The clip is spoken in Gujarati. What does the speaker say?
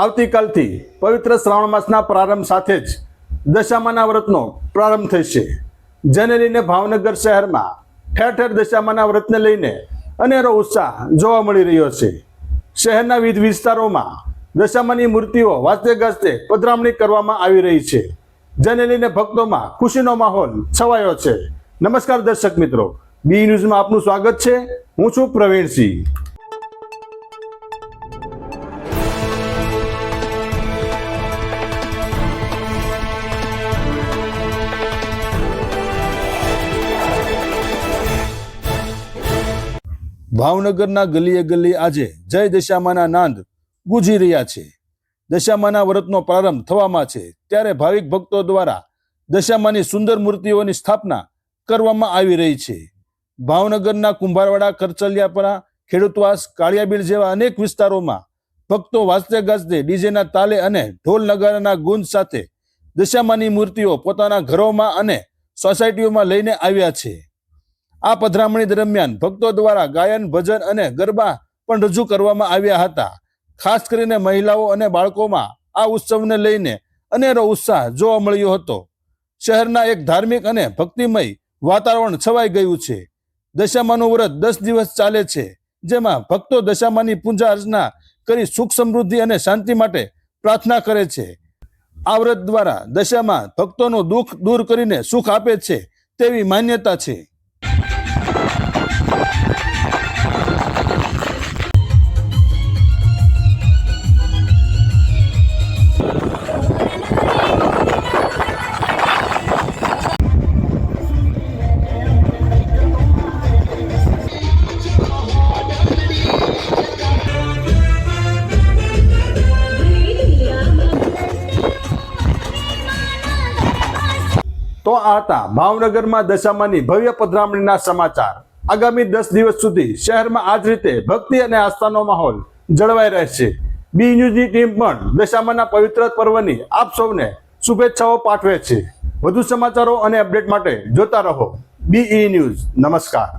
આવતીકાલથી પવિત્ર શ્રાવણ માસના પ્રારંભ સાથે જ દશામાના વ્રતનો પ્રારંભ થશે. જેને લઈને ભાવનગર શહેરમાં ઠેર ઠેર દશામાના વ્રતને લઈને અનેરો ઉત્સાહ જોવા મળી રહ્યો છે. શહેરના વિવિધ વિસ્તારોમાં દશામાની મૂર્તિઓ વાજતે ગાજતે પધરામણી કરવામાં આવી રહી છે. જેને લઈને ભક્તોમાં ખુશીનો માહોલ છવાયો છે. નમસ્કાર દર્શક મિત્રો. બી ન્યૂઝમાં આપનું સ્વાગત છે. હું છું પ્રવીણસિંહ. ભાવનગરના ગલીએ ગલી આજે જય દશામાના નાંદ ગુજી રહ્યા છે. દશામાના વ્રતનો પ્રારંભ થવામાં છે. ત્યારે ભાવિક ભક્તો દ્વારા દશામાની સુંદર મૂર્તિઓની સ્થાપના કરવામાં આવી રહી છે. ભાવનગરના કુંભારવાડા, કરચલિયાપરા, ખેડૂતવાસ કાળિયાબીડ જેવા અનેક વિસ્તારોમાં ભક્તો વાજતે ગાજતે ડીજેના તાલે અને ઢોલ નગારાના ગુંજ સાથે દશામાની મૂર્તિઓ પોતાના ઘરોમાં અને સોસાયટીઓમાં લઈને આવ્યા છે. આ પધરામણી દરમિયાન ભક્તો દ્વારા ગાયન, ભજન અને ગરબા પણ રજૂ કરવામાં આવ્યા હતા. ખાસ કરીને મહિલાઓ અને બાળકોમાં આ ઉત્સવને લઈને અનેરો ઉત્સાહ જોવા મળ્યો હતો. શહેરના એક ધાર્મિક અને ભક્તિમય વાતાવરણ છવાઈ ગયું છે. દશામાનું વ્રત દસ દિવસ ચાલે છે, જેમાં ભક્તો દશામાની પૂજા અર્ચના કરી સુખ સમૃદ્ધિ અને શાંતિ માટે પ્રાર્થના કરે છે. આ વ્રત દ્વારા દશામાં ભક્તોનું દુઃખ દૂર કરીને સુખ આપે છે તેવી માન્યતા છે. તો આ હતા ભાવનગરમાં દશામાની ભવ્ય પધરામણીના સમાચાર. આગામી દસ દિવસ સુધી શહેરમાં આ જ રીતે ભક્તિ અને આસ્થાનો માહોલ જળવાઈ રહેશે. બી ન્યૂઝની ટીમ પણ દશામાના પવિત્ર પર્વની આપ સૌને શુભેચ્છાઓ પાઠવે છે. વધુ સમાચારો અને અપડેટ માટે જોતા રહો. BE news. નમસ્કાર.